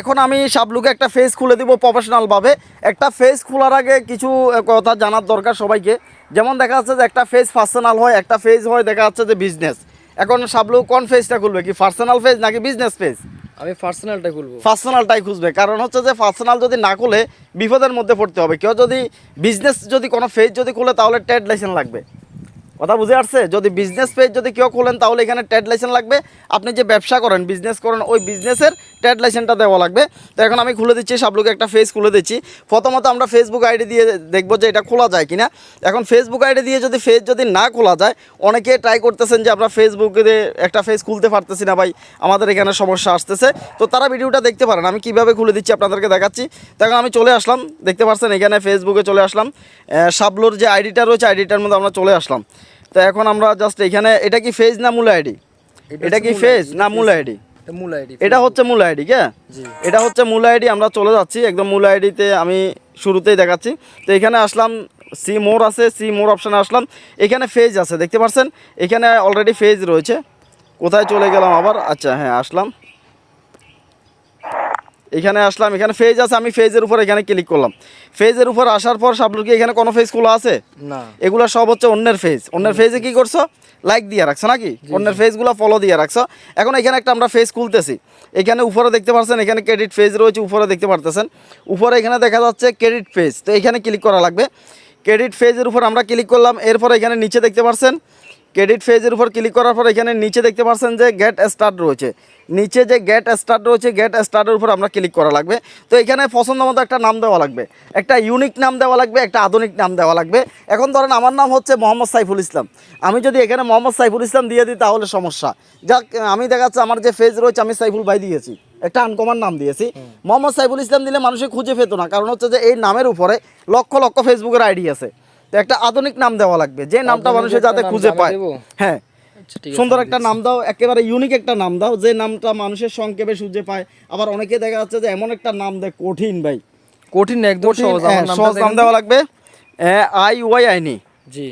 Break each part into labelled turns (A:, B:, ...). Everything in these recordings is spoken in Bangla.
A: এখন আমি শাবলুকে একটা ফেস খুলে দিব প্রফেশনাল ভাবে। একটা ফেস খোলার আগে কিছু কথা জানার দরকার সবাইকে। যেমন দেখা যাচ্ছে যে একটা ফেস পার্সোনাল হয় একটা ফেজ হয় দেখা যাচ্ছে যে বিজনেস এখন শাবলু কোন ফেজটা খুলবে? কি পার্সোনাল ফেজ নাকি বিজনেস ফেজ
B: আমি পার্সোনালটা খুলবো।
A: পার্সোনালটাই খুঁজবে। কারণ হচ্ছে যে পার্সোনাল যদি না খুলে বিপদের মধ্যে পড়তে হবে। কেউ যদি বিজনেস যদি কোনো ফেজ যদি খুলে তাহলে ট্রেড লাইসেন্স লাগবে। কথা বুঝে আসছে? যদি বিজনেস পেজ যদি কেউ খোলেন তাহলে এখানে ট্রেড লাইসেন্স লাগবে। আপনি যে ব্যবসা করেন বিজনেস করেন ওই বিজনেসের ট্রেড লাইসেন্সটা দেওয়া লাগবে। তো এখন আমি খুলে দিচ্ছি সবলোকে একটা ফেজ খুলে দিচ্ছি। প্রথমত আমরা ফেসবুক আইডি দিয়ে দেখব যে এটা খোলা যায় কিনা। এখন ফেসবুক আইডি দিয়ে যদি ফেজ যদি না খোলা যায় অনেকে ট্রাই করতেছেন যে আমরা ফেসবুকে একটা ফেজ খুলতে পারতেছি না ভাই আমাদের এখানে সমস্যা আসতেছে। তো তারা ভিডিওটা দেখতে পারেন আমি কীভাবে খুলে দিচ্ছি আপনাদেরকে দেখাচ্ছি। তো এখন আমি চলে আসলাম দেখতে পাচ্ছেন এখানে ফেসবুকে চলে আসলাম। আহ, শাবলুর যে আইডিটা রয়েছে আইডিটার মধ্যে আমরা চলে আসলাম। তো এখন আমরা জাস্ট এখানে এটা কি ফেজ না মূল আইডি এটা কি ফেজ না মূল আইডি
B: এটা মূল আইডি
A: এটা হচ্ছে মূল আইডি কে? এটা হচ্ছে মূল আইডি আমরা চলে যাচ্ছি একদম মূল আইডিতে আমি শুরুতেই দেখাচ্ছি। তো এখানে আসলাম সি মোর আছে সি মোর অপশানে আসলাম। এখানে ফেজ আছে দেখতে পাচ্ছেন এখানে অলরেডি ফেজ রয়েছে। কোথায় চলে গেলাম আবার? আচ্ছা হ্যাঁ আসলাম। এখানে আসলাম এখানে ফেজ আছে আমি ফেজের উপর এখানে ক্লিক করলাম। ফেজের উপর আসার পর সাবলুর কি এখানে কোনো ফেজ খোলা আছে?
B: না।
A: এগুলো সব হচ্ছে অন্যের ফেজ অন্যের ফেজে কি করছ? লাইক দিয়ে রাখছো নাকি? অন্যের ফেজগুলো ফলো দিয়ে রাখছো। এখন এখানে একটা আমরা ফেজ খুলতেছি। এখানে উপরে দেখতে পাচ্ছেন এখানে ক্রেডিট ফেজ রয়েছে উপরে দেখতে পারতেছেন। উপরে এখানে দেখা যাচ্ছে ক্রেডিট ফেজ তো এখানে ক্লিক করা লাগবে। ক্রেডিট ফেজের উপর আমরা ক্লিক করলাম এরপর এখানে নিচে দেখতে পাচ্ছেন ক্রেডিট ফেজের উপর ক্লিক করার পর এখানে নিচে দেখতে পাচ্ছেন যে গেট স্টার্ট রয়েছে। নিচে যে গেট স্টার্ট রয়েছে গেট স্টার্টের উপর আমরা ক্লিক করা লাগবে। তো এখানে পছন্দ মতো একটা নাম দেওয়া লাগবে। একটা ইউনিক নাম দেওয়া লাগবে একটা আধুনিক নাম দেওয়া লাগবে। এখন ধরেন আমার নাম হচ্ছে মোহাম্মদ সাইফুল ইসলাম। আমি যদি এখানে মোহাম্মদ সাইফুল ইসলাম দিয়ে দিই তাহলে সমস্যা। যাক আমি দেখা যাচ্ছে আমার যে ফেজ রয়েছে আমি সাইফুল ভাই দিয়েছি। একটা আনকমন নাম দিয়েছি। মোহাম্মদ সাইফুল ইসলাম দিলে মানুষে খুঁজে পেতো না। কারণ হচ্ছে যে এই নামের উপরে লক্ষ লক্ষ ফেসবুকের আইডি আছে। একটা আধুনিক নাম দেওয়া লাগবে। যে নামটা মানুষের যাতে খুঁজে পায়। হ্যাঁ।
B: আচ্ছা
A: সুন্দর একটা নাম দাও একেবারে ইউনিক একটা নাম দাও যে নামটা মানুষের সংক্ষেপে সুঝে পায়। আবার অনেকে দেখা যাচ্ছে যে এমন একটা নাম দেয় কঠিন ভাই।
B: কঠিন একদম সহজ।
A: হ্যাঁ, সহজ নাম দেওয়া লাগবে। আই ওয়াই আইনি
B: জি।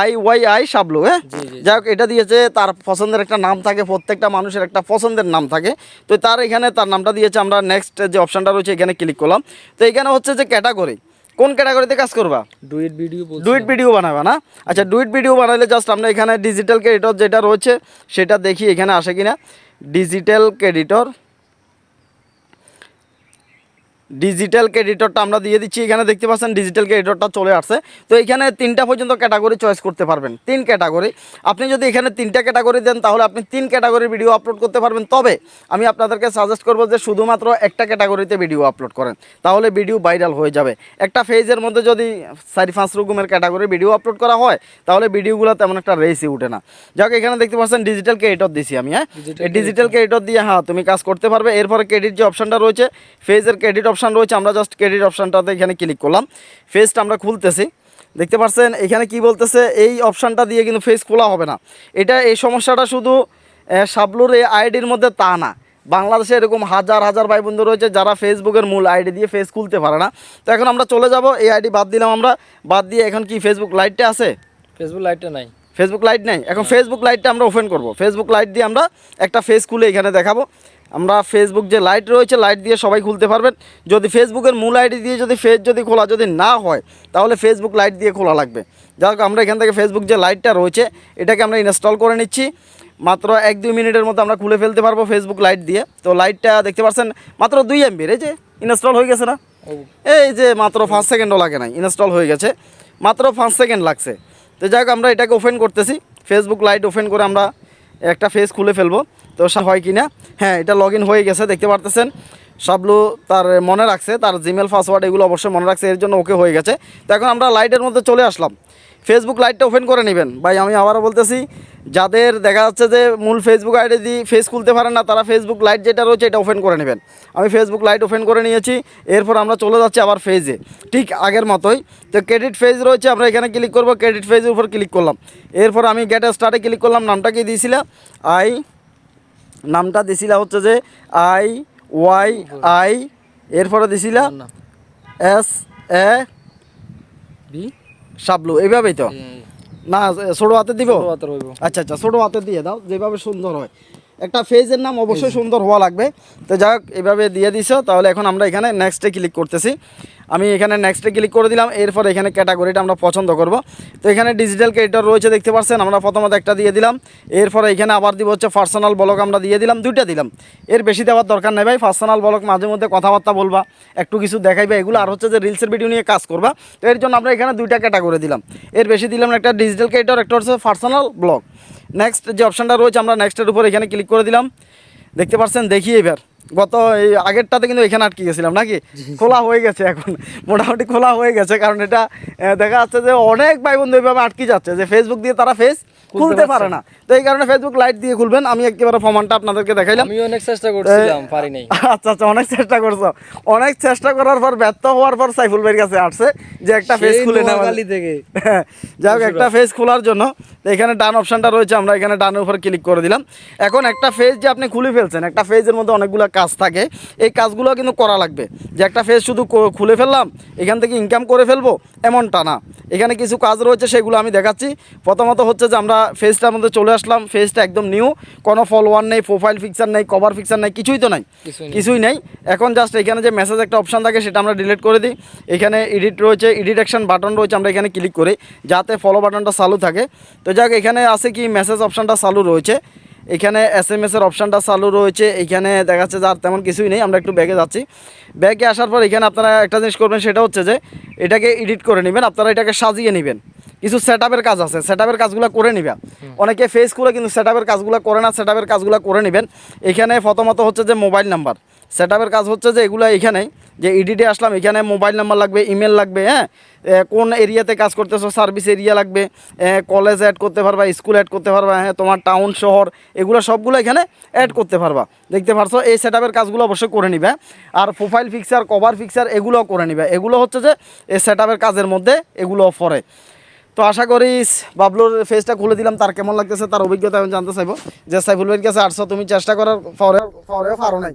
A: আই ওয়াই আই শাবলু হ্যাঁ। যাই হোক এটা দিয়েছে তার পছন্দের একটা নাম থাকে প্রত্যেকটা মানুষের একটা পছন্দের নাম থাকে। তো তার এখানে তার নামটা দিয়েছে আমরা নেক্সট যে অপশনটা রয়েছে এখানে ক্লিক করলাম। তো এখানে হচ্ছে যে ক্যাটাগরি কোন ক্যাটাগরিতে কাজ করবা?
B: ডুইট ভিডিও
A: ডুইট ভিডিও বানাবা না? আচ্ছা ডুইট ভিডিও বানাইলে জাস্ট আমরা এখানে ডিজিটাল ক্রেডিটর যেটা রয়েছে সেটা দেখি এখানে আসে কিনা। ডিজিটাল ক্রেডিটর ডিজিটাল ক্রেডিটরটা আমরা দিয়ে দিচ্ছি। এখানে দেখতে পাচ্ছেন ডিজিটাল ক্রেডিটরটা চলে আসছে। তো এখানে তিনটা পর্যন্ত ক্যাটাগরি চয়েস করতে পারবেন। তিন ক্যাটাগরি আপনি যদি এখানে তিনটা ক্যাটাগরি দেন তাহলে আপনি তিন ক্যাটাগরির ভিডিও আপলোড করতে পারবেন। তবে আমি আপনাদেরকে সাজেস্ট করব যে শুধুমাত্র একটা ক্যাটাগরিতে ভিডিও আপলোড করেন। তাহলে ভিডিও ভাইরাল হয়ে যাবে। একটা ফেজের মধ্যে যদি চারি পাঁচ রকমের ক্যাটাগরি ভিডিও আপলোড করা হয় তাহলে ভিডিওগুলো তেমন একটা রেসই উঠে না। যাক এখানে দেখতে পাচ্ছেন ডিজিটাল ক্রেডিটর দিছি আমি হ্যাঁ? ডিজিটাল ক্রেডিটর দিয়ে হ্যাঁ তুমি কাজ করতে পারবে। এরপরে ক্রেডিট যে অপশনটা রয়েছে ফেজের ক্রেডিট অপশন রয়েছে আমরা জাস্ট ক্রেডিট অপশনটাতে এখানে ক্লিক করলাম। ফেসটা আমরা খুলতেছি। দেখতে পাচ্ছেন এখানে কি বলতেছে এই অপশানটা দিয়ে কিন্তু ফেস খোলা হবে না। এটা এই সমস্যাটা শুধু আহ, শাবলুর এই আইডির মধ্যে তা না। বাংলাদেশে এরকম হাজার হাজার ভাই বন্ধু রয়েছে যারা ফেসবুকের মূল আইডি দিয়ে ফেস খুলতে পারে না। তো এখন আমরা চলে যাব এই আইডি বাদ দিলাম আমরা। বাদ দিয়ে এখন কি ফেসবুক লাইটটা আছে?
B: ফেসবুক লাইটটা নাই।
A: ফেসবুক লাইট নেই? এখন ফেসবুক লাইটটা আমরা ওপেন করব। ফেসবুক লাইট দিয়ে আমরা একটা ফেস খুলে এখানে দেখাবো। আমরা ফেসবুক যে লাইট রয়েছে লাইট দিয়ে সবাই খুলতে পারবেন। যদি ফেসবুকের মূল আইডি দিয়ে যদি ফেস যদি খোলা যদি না হয় তাহলে ফেসবুক লাইট দিয়ে খোলা লাগবে। যাই হোক আমরা এখান থেকে ফেসবুক যে লাইটটা রয়েছে এটাকে আমরা ইনস্টল করে নিচ্ছি। মাত্র এক দুই মিনিটের মধ্যে আমরা খুলে ফেলতে পারব ফেসবুক লাইট দিয়ে। তো লাইটটা দেখতে পাচ্ছেন মাত্র দুই এমবির এই যে ইনস্টল হয়ে গেছে না? এই যে মাত্র পাঁচ সেকেন্ডও লাগে নাই ইনস্টল হয়ে গেছে। মাত্র পাঁচ সেকেন্ড লাগছে। তো যাই আমরা এটাকে ওপেন করতেছি। ফেসবুক লাইট ওপেন করে আমরা একটা ফেস খুলে ফেলব। তো হয় কি না হ্যাঁ এটা লগ হয়ে গেছে, দেখতে পারতেছেন? সাবলু তার মনে রাখছে, তার জিমেল পাসওয়ার্ড এগুলো অবশ্যই মনে রাখছে, এর জন্য ওকে হয়ে গেছে। তো এখন আমরা লাইটের মধ্যে চলে আসলাম। ফেসবুক লাইটটা ওপেন করে নেবেন। ভাই আমি আবারও বলতেছি যাদের দেখা যাচ্ছে যে মূল ফেসবুক আইডি দিয়ে ফেস খুলতে পারেন না তারা ফেসবুক লাইট যেটা রয়েছে এটা ওপেন করে নেবেন। আমি ফেসবুক লাইট ওপেন করে নিয়েছি এরপর আমরা চলে যাচ্ছি আবার ফেজে ঠিক আগের মতোই তো ক্রেডিট ফেজ রয়েছে আমরা এখানে ক্লিক করব ক্রেডিট ফেজের উপর ক্লিক করলাম। এরপর আমি গেট স্টার্টে ক্লিক করলাম নামটা কি দিয়েছিলাম আই নামটা দিছিলা হচ্ছে যে আই ওয়াই আই এরপরে দিছিলা এস এ
B: বি
A: সাবলু এইভাবেই তো? না ছোটো হাতে দিব? আচ্ছা আচ্ছা ছোটো হাতে দিয়ে দাও যেভাবে সুন্দর হয়। একটা ফেজের নাম অবশ্যই সুন্দর হওয়া লাগবে। তো যাই হোক এভাবে দিয়ে দিছো তাহলে এখন আমরা এখানে নেক্সটে ক্লিক করতেছি। আমি এখানে নেক্সটে ক্লিক করে দিলাম এরপর এখানে ক্যাটাগরিটা আমরা পছন্দ করব। তো এখানে ডিজিটাল ক্যারেক্টার রয়েছে দেখতে পাচ্ছেন আমরা প্রথমত একটা দিয়ে দিলাম এরপরে এখানে আবার দিব হচ্ছে পার্সোনাল ব্লগ আমরা দিয়ে দিলাম দুইটা দিলাম। এর বেশি দেওয়ার দরকার নেই ভাই পার্সোনাল ব্লগ মাঝে মধ্যে কথাবার্তা বলবা একটু কিছু দেখাইবা এগুলো আর হচ্ছে যে রিলসের ভিডিও নিয়ে কাজ করবা। তো এর জন্য আমরা এখানে দুইটা ক্যাটাগরি দিলাম। এর বেশি দিলাম একটা ডিজিটাল ক্যারেক্টার একটা হচ্ছে পার্সোনাল ব্লগ নেক্সট যে অপশানটা রয়েছে আমরা নেক্সটের উপর এখানে ক্লিক করে দিলাম। দেখতে পাচ্ছেন দেখি এবার। গত এই আগেরটাতে কিন্তু এখানে আটকে গেছিলাম নাকি? খোলা হয়ে গেছে এখন। মোটামুটি খোলা হয়ে গেছে কারণ এটা দেখা যাচ্ছে যে অনেক ভাই বন্ধু এইভাবে আটকে যাচ্ছে যে ফেসবুক দিয়ে তারা ফেস খুলতে পারে না। তো এই কারণে ফেসবুক লাইট দিয়ে খুলবেন। আমি একেবারে প্রমাণটা আপনাদেরকে দেখাইলাম।
B: আমি অনেক চেষ্টা করছিলাম পারি নাই।
A: আচ্ছা আচ্ছা অনেক চেষ্টা করছ। অনেক চেষ্টা করার পর ব্যর্থ হওয়ার পর সাইফুল ভাইয়ের কাছে আসছে যে একটা ফেস খুলে নেওয়া
B: নোয়াখালী থেকে।
A: যাই হোক একটা ফেজ খোলার জন্য তো এখানে ডান অপশনটা রয়েছে আমরা এখানে ডানের উপর ক্লিক করে দিলাম। এখন একটা ফেজ যে আপনি খুলে ফেলছেন একটা ফেজের মধ্যে অনেকগুলো কাজ থাকে। এই কাজগুলো কিন্তু করা লাগবে। যে একটা ফেজ শুধু খুলে ফেললাম এখান থেকে ইনকাম করে ফেলব এমনটা না। এখানে কিছু কাজ রয়েছে সেগুলো আমি দেখাচ্ছি। প্রথমত হচ্ছে যে আমরা ফেজটার মধ্যে চলে আসলাম। ফেজটা একদম নিউ কোনো ফলোয়ার নেই প্রোফাইল ফিক্সার নেই কভার ফিক্সার নেই কিছুই তো
B: নাই।
A: কিছুই নেই। এখন জাস্ট এখানে যে মেসেজ একটা অপশন থাকে সেটা আমরা ডিলিট করে দিই। এখানে এডিট রয়েছে এডিট অ্যাকশন বাটন রয়েছে আমরা এখানে ক্লিক করি। যাতে ফলো বাটনটা চালু থাকে। তো যাক এখানে আছে কি মেসেজ অপশনটা চালু রয়েছে। এখানে এস এম এস এর অপশনটা চালু রয়েছে। এখানে দেখা যাচ্ছে যে আর তেমন কিছুই নেই। আমরা একটু ব্যাগে যাচ্ছি। ব্যাগে আসার পর এখানে আপনারা একটা জিনিস করবেন সেটা হচ্ছে যে এটাকে এডিট করে নেবেন। আপনারা এটাকে সাজিয়ে নেবেন। কিছু সেট কাজ আছে। সেট কাজগুলো করে নিবেন। অনেকে ফেস করে কিন্তু সেট কাজগুলো করে না সেট কাজগুলো করে নেবেন। এখানে প্রথমত হচ্ছে যে মোবাইল নাম্বার সেট কাজ হচ্ছে যে এগুলো এখানেই যে এডিটে আসলাম, এখানে মোবাইল নাম্বার লাগবে ইমেল লাগবে হ্যাঁ? কোন এরিয়াতে কাজ করতেছো সার্ভিস এরিয়া লাগবে কলেজ অ্যাড করতে পারবা স্কুল অ্যাড করতে পারবা হ্যাঁ? তোমার টাউন শহর, এগুলো সবগুলো এখানে অ্যাড করতে পারবা। দেখতে পারছ, এই সেট কাজগুলো অবশ্যই করে নিবে। আর প্রোফাইল ফিক্সার কভার ফিক্সার এগুলোও করে নিবে। এগুলো হচ্ছে যে, এই সেট কাজের মধ্যে এগুলো পড়ে তো আশা করি বাবলুর ফেসটা খুলে দিলাম তার কেমন লাগতেছে তার অভিজ্ঞতা আমি জানতে চাইব। যে সাইফুল ভাইয়ের কাছে আসছো তুমি চেষ্টা করার পরে পরেও পারো নাই।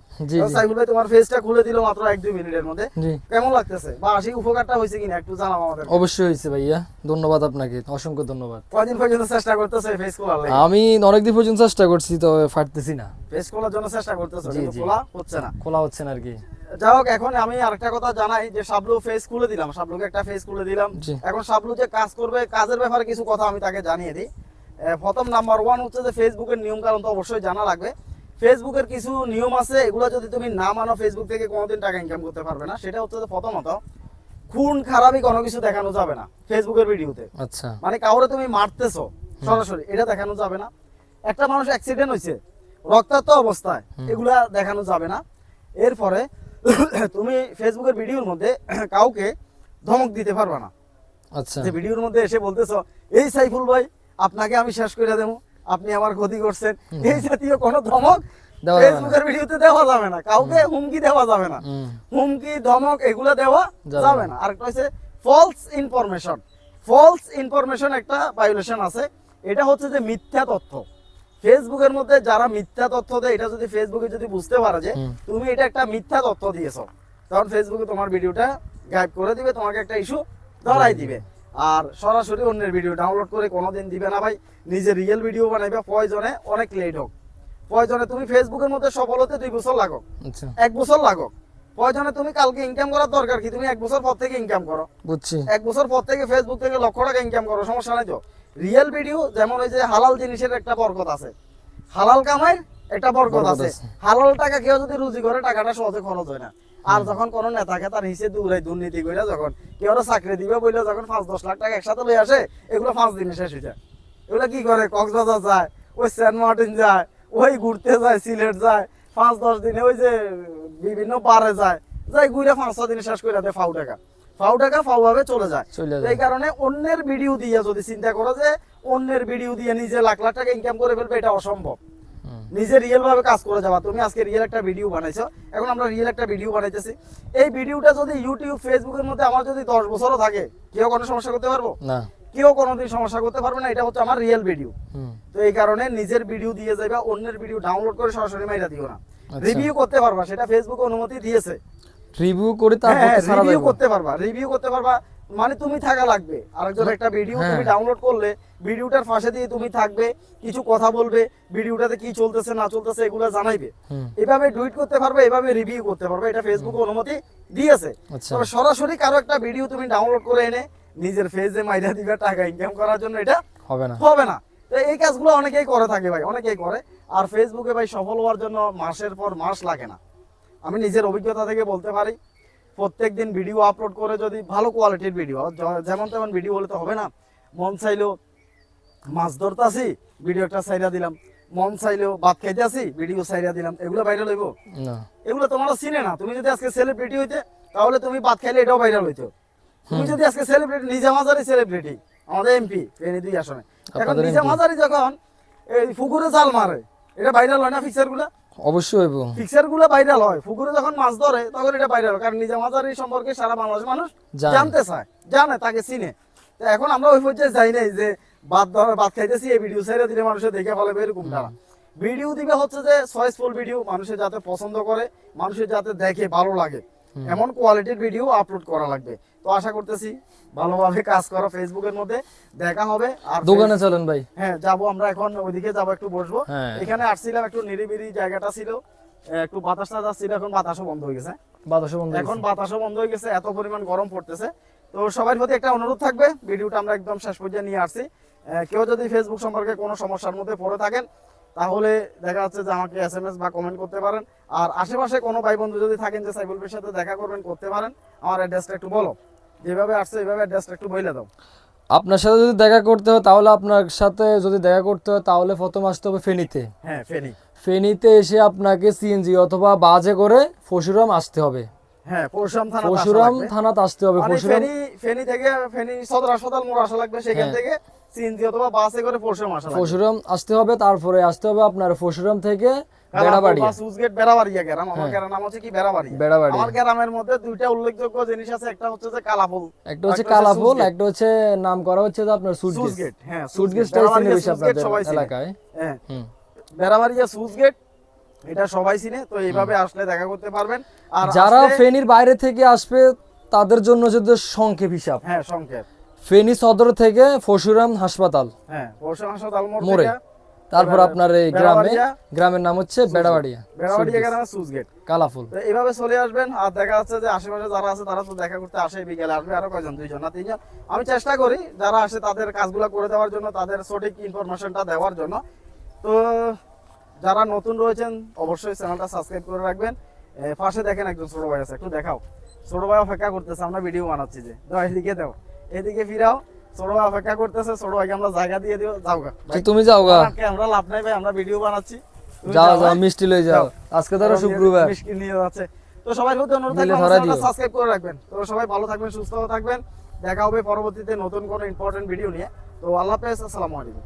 A: সাইফুল ভাই তোমার ফেসটা খুলে দিল মাত্র এক দুই মিনিটের মধ্যে। কেমন লাগতেছে? বা আশি উপকারটা হয়েছে কিনা একটু জানাও আমাদের।
B: অবশ্যই হয়েছে ভাইয়া। ধন্যবাদ আপনাকে অসংখ্য ধন্যবাদ।
A: কয়দিন পর্যন্ত চেষ্টা করতেছে ফেস খোলার
B: আমি অনেকদিন পর্যন্ত চেষ্টা করছি তো ফাটতেছি না।
A: ফেস খোলার জন্য চেষ্টা করতেছে খোলা হচ্ছে না।
B: খোলা হচ্ছে না আর কি।
A: যাই হোক এখন আমি আরেকটা কথা জানাই যে সাবলু ফেস খুলে দিলাম সাবলুকে একটা ফেস খুলে দিলাম। এখন সাবলু যে কাজ করবে কাজের ব্যাপারে কিছু কথা আমি তাকে জানিয়ে দিই। প্রথম নাম্বার ওয়ান হচ্ছে যে ফেসবুকের নিয়ম কারণ তো অবশ্যই জানা লাগবে। ফেসবুকের কিছু নিয়ম আছে এগুলো যদি তুমি না মানো ফেসবুক থেকে কোনোদিন টাকা ইনকাম করতে পারবে না। সেটা হচ্ছে যে প্রথমত খুন খারাপই কোনো কিছু দেখানো যাবে না ফেসবুকের ভিডিওতে
B: আচ্ছা।
A: মানে কাউরে তুমি মারতেছো সরাসরি এটা দেখানো যাবে না। একটা মানুষ অ্যাক্সিডেন্ট হয়েছে রক্তাক্ত অবস্থায় এগুলা দেখানো যাবে না। এরপরে তুমি ফেসবুকের ভিডিওর মধ্যে কাউকে ধমক দিতে পারবে না।
B: আচ্ছা।
A: যে ভিডিওর মধ্যে এসে বলতেছো এই সাইফুল ভাই আপনাকে আমি শেষ করে দেবো আপনি আমার ক্ষতি করছেন। এই জাতীয় কোনো ধমক। ফেসবুকের ভিডিওতে দেওয়া যাবে না। কাউকে হুমকি দেওয়া যাবে না। হুমকি ধমক এগুলো দেওয়া
B: যাবে। না।
A: আরেকটা হচ্ছে ফলস ইনফরমেশন ফলস ইনফরমেশন একটা ভায়োলেশন আছে। এটা হচ্ছে যে মিথ্যা তথ্য। ফেসবুকের মধ্যে যারা মিথ্যা তথ্য দেয় এটা যদি ফেসবুকে যদি বুঝতে পারে যে তুমি এটা একটা মিথ্যা তথ্য দিয়েছ। তখন ফেসবুকে তোমার ভিডিওটা গাইড করে দিবে তোমাকে একটা ইস্যু ধরাই দিবে। আর সরাসরি অন্যের ভিডিও ডাউনলোড করে কোনোদিন দিবে না ভাই। নিজে রিয়েল ভিডিও বানাইবে প্রয়োজনে অনেক লেট হোক। প্রয়োজনে তুমি ফেসবুকের মধ্যে সফল হতে দুই বছর লাগো
B: আচ্ছা।
A: এক বছর লাগো প্রয়োজনে তুমি কালকে ইনকাম করার দরকার কি? তুমি এক বছর পর থেকে ইনকাম করো।
B: বুঝছি।
A: এক বছর পর থেকে ফেসবুক থেকে লক্ষ টাকা ইনকাম করো সমস্যা নাই তো? রিয়েল ভিডিও যেমন ওই যে হালাল জিনিসের একটা বরকত আছে। হালাল কামাইয়ের একটা বরকত আছে। হালাল টাকা কেউ যদি রুজি করে টাকাটা সহজে খরচ হয় না। আর যখন কোনো নেতাকে তার হিসেবে দূরে দুর্নীতি করে যখন কেউ চাকরি দিবে বললে যখন পাঁচ দশ লাখ টাকা একসাথে লয়ে আসে এগুলো পাঁচ দিনে শেষ হয়ে যায়। এগুলো কি করে? কক্সবাজার যায় ওই সেন্ট মার্টিন যায় ওই ঘুরতে যায় সিলেট যায় পাঁচ দশ দিনে ওই যে বিভিন্ন পারে যায় যাই ঘুরে পাঁচ ছ দিনে শেষ করে দেয় ফাউ টাকা। ফাউ টাকা ফাউ ভাবে চলে যায়। এই কারণে অন্যের ভিডিও দিয়ে যদি চিন্তা করো যে অন্যের ভিডিও দিয়ে নিজে লাখ লাখ টাকা ইনকাম করে ফেলবে এটা অসম্ভব। নিজে রিয়েল ভাবে কাজ করে যাবা। তুমি আজকে রিয়েল একটা ভিডিও বানাইছো এখন আমরা রিয়েল একটা ভিডিও বানাইতেছি। এই ভিডিওটা যদি ইউটিউব ফেসবুকের মধ্যে আমার যদি দশ বছরও থাকে কেউ কোনো সমস্যা করতে পারব?
B: না।
A: কেউ কোনোদিন সমস্যা করতে পারবে না এটা হচ্ছে আমার রিয়েল ভিডিও তো এই কারণে নিজের ভিডিও দিয়ে যাবে অন্যের ভিডিও ডাউনলোড করে সরাসরি মাইরা দিও না।
B: আচ্ছা।
A: রিভিউ করতে পারবা সেটা ফেসবুক অনুমতি দিয়েছে।
B: রিভিউ করে তারপর
A: হ্যাঁ রিভিউ করতে পারবা রিভিউ করতে পারবা মানে তুমি থাকা লাগবে। আরেকজন একটা ভিডিও
B: হ্যাঁ।
A: তুমি ডাউনলোড করলে ভিডিওটার পাশে দিয়ে তুমি থাকবে কিছু কথা বলবে ভিডিওটাতে কি চলতেছে না চলতেছে এগুলো জানাইবে। এভাবে টুইট করতে পারবে এভাবে রিভিউ করতে পারবে এটা ফেসবুকে অনুমতি দিয়েছে।
B: আচ্ছা।
A: তবে সরাসরি কারও একটা ভিডিও তুমি ডাউনলোড করে এনে নিজের ফেসে মাইরা দিবে টাকা ইনকাম করার জন্য এটা
B: হবে না।
A: হবে না। তো এই কাজগুলো অনেকেই করে থাকে ভাই অনেকেই করে। আর ফেসবুকে ভাই সফল হওয়ার জন্য মাসের পর মাস লাগে না। আমি নিজের অভিজ্ঞতা থেকে বলতে পারি প্রত্যেক দিন ভিডিও আপলোড করে যদি ভালো কোয়ালিটির ভিডিও যেমন তেমন ভিডিও হলে তো হবে না। মন চাইলেও মাছ ধরতে আসি ভিডিও একটা সাইরা দিলাম। মন চাইলেও ভাত খাইতে আসি ভিডিও সাইরা দিলাম। এগুলো ভাইরাল হইব? এগুলো তোমরা চিনে না। তুমি যদি আজকে সেলিব্রিটি হইতে তাহলে তুমি ভাত খাইলে এটাও ভাইরাল হইতো। তুমি যদি আজকে সেলিব্রিটি নিজে মাঝারি সেলিব্রিটি আমাদের এমপি ফেনী দুই আসনে। এখন নিজে? মাঝারি যখন এই পুকুরে জাল মারে এটা ভাইরাল হয় না ফিক্সারগুলা?
B: অবশ্যই
A: ভাইরাল হয়। পুকুরে যখন মাছ ধরে তখন এটা ভাইরাল হয়। কারণ নিজে মাঝারি সম্পর্কে সারা বাংলাদেশ মানুষ জানতে চায়। জানে তাকে চিনে। এখন আমরা ওই পর্যায়ে যাই নাই যে বাদ ধরে বাদ খাইতেছি এই ভিডিও ছেড়ে দিলে মানুষের দেখে ফেলে এরকম তারা ভিডিও দিবে হচ্ছে যে চয়েসফুল ভিডিও মানুষের যাতে পছন্দ করে মানুষের যাতে দেখে ভালো লাগে। এমন কোয়ালিটির ভিডিও আপলোড করা লাগবে। তো আশা করতেছি ভালোভাবে কাজ করা ফেসবুকের মধ্যে। দেখা হবে আর
B: দোকানে চলেন ভাই।
A: হ্যাঁ যাব আমরা এখন ওইদিকে যাব একটু বসবো।
B: হ্যাঁ।
A: এখানে আসছিলাম একটু নিরিবিলি জায়গাটা ছিল। একটু বাতাস টাতাস ছিল এখন বাতাসও বন্ধ হয়ে গেছে।
B: বাতাসে বন্ধ
A: এখন। বাতাসও বন্ধ হয়ে গেছে এত পরিমাণ গরম পড়তেছে। তো সবার প্রতি একটা অনুরোধ থাকবে ভিডিওটা আমরা একদম শেষ পর্যায়ে নিয়ে আসছি। কেউ যদি ফেসবুক সম্পর্কে কোনো সমস্যার মধ্যে পড়ে থাকেন তাহলে দেখা যাচ্ছে যে আমাকে এস এম এস বা কমেন্ট করতে পারেন। আর আশেপাশে কোনো ভাই বন্ধু যদি থাকেন যে সাইবুল ভাইয়ের সাথে দেখা করবেন করতে পারেন আমার অ্যাড্রেসটা একটু বলো। যেভাবে আসছে এইভাবে অ্যাড্রেসটা একটু বলে দাও।
B: আপনার সাথে যদি দেখা করতে হয় তাহলে আপনার সাথে যদি দেখা করতে হয় তাহলে প্রথম আসতে হবে ফেনীতে।
A: হ্যাঁ ফেনি।
B: ফেনীতে এসে আপনাকে সিএনজি অথবা বাজে করে ফসুরাম আসতে হবে।
A: হ্যাঁ পরশুরাম থানা
B: পরশুরাম থানাতে আসতে হবে
A: মানে
B: পরশুরাম
A: ফেনী থেকে ফেনী সদর হাসপাতাল মোড় আসা লাগবে সেখান
B: হ্যাঁ।
A: থেকে সিএনজি অথবা বাসে করে পরশুরাম আসা লাগবে।
B: পরশুরাম আসতে হবে তারপরে আসতে হবে আপনার পরশুরাম থেকে বেড়াবাড়ি।
A: কালাপুর বা সুজগেট বেড়াবাড়িয়া গ্রাম। আমার
B: হ্যাঁ।
A: গ্রামের নাম হচ্ছে কি বেড়াবাড়ি
B: বেড়াবাড়ি
A: আমার গ্রামের মধ্যে দুইটা উল্লেখযোগ্য জিনিস আছে একটা হচ্ছে যে কালাফুল
B: একটা হচ্ছে কালাফুল একটা হচ্ছে নাম করা হচ্ছে যে আপনার
A: সুজগেট হ্যাঁ
B: সুটগেটটাই চিনে বেশি আপনাদের এলাকায়।
A: হ্যাঁ।
B: হুম।
A: বেড়াবাড়িয়া সুজগেট এটা সবাই চিনে তো এইভাবে আসলে দেখা করতে পারবেন। আর
B: যারা ফেনীর বাইরে থেকে আসবে তাদের জন্য যদি সংক্ষেপ হিসাব।
A: হ্যাঁ সংকেত
B: ফেনী সদর থেকে ফসুরাম হাসপাতাল।
A: হ্যাঁ পরশুরাম হাসপাতাল মোড়ে।
B: তারপর আপনার এই গ্রামে গ্রামের নাম হচ্ছে বেড়াবাড়িয়া।
A: বেড়াবাড়িয়া গ্রামে সুজগেট
B: কালাফুল।
A: তো এইভাবে চলে আসবেন আর দেখা যাচ্ছে যে আশেপাশে যারা আছে তারা তো দেখা করতে আসে বিকেলে আসবে আরও কয়জন দুইজন না তিনজন। আমি চেষ্টা করি যারা আসে তাদের কাজগুলো করে দেওয়ার জন্য তাদের সঠিক ইনফরমেশনটা দেওয়ার জন্য। তো যারা নতুন রয়েছেন অবশ্যই চ্যানেলটা সাবস্ক্রাইব করে রাখবেন। পাশে দেখেন একজন ছোট ভাই আছে একটু দেখাও। ছোট ভাই অপেক্ষা করতেছে আমরা ভিডিও বানাচ্ছি যে। দাও এদিকে দাও। এদিকে ফিরাও। ছোট ভাই অপেক্ষা করতেছে ছোট ভাইকে আমরা জায়গা দিয়ে দিও। যাও গা। ভাই,
B: তুমি যাও গা।
A: আমরা লাভ নাই ভাই আমরা ভিডিও বানাচ্ছি।
B: যাও
A: যাও?
B: মিষ্টি লই যাও। আজকে ধরো শুক্রবার।
A: মিষ্টি নিয়ে যাচ্ছে। তো সবাই প্রতি অনুরোধ থাকবে সাবস্ক্রাইব করে রাখবেন। তো সবাই ভালো থাকবেন সুস্থ থাকবেন। দেখা হবে পরবর্তীতে নতুন কোনো ইম্পর্টেন্ট ভিডিও নিয়ে। তো আল্লাহ হাফেজ আসসালামু আলাইকুম।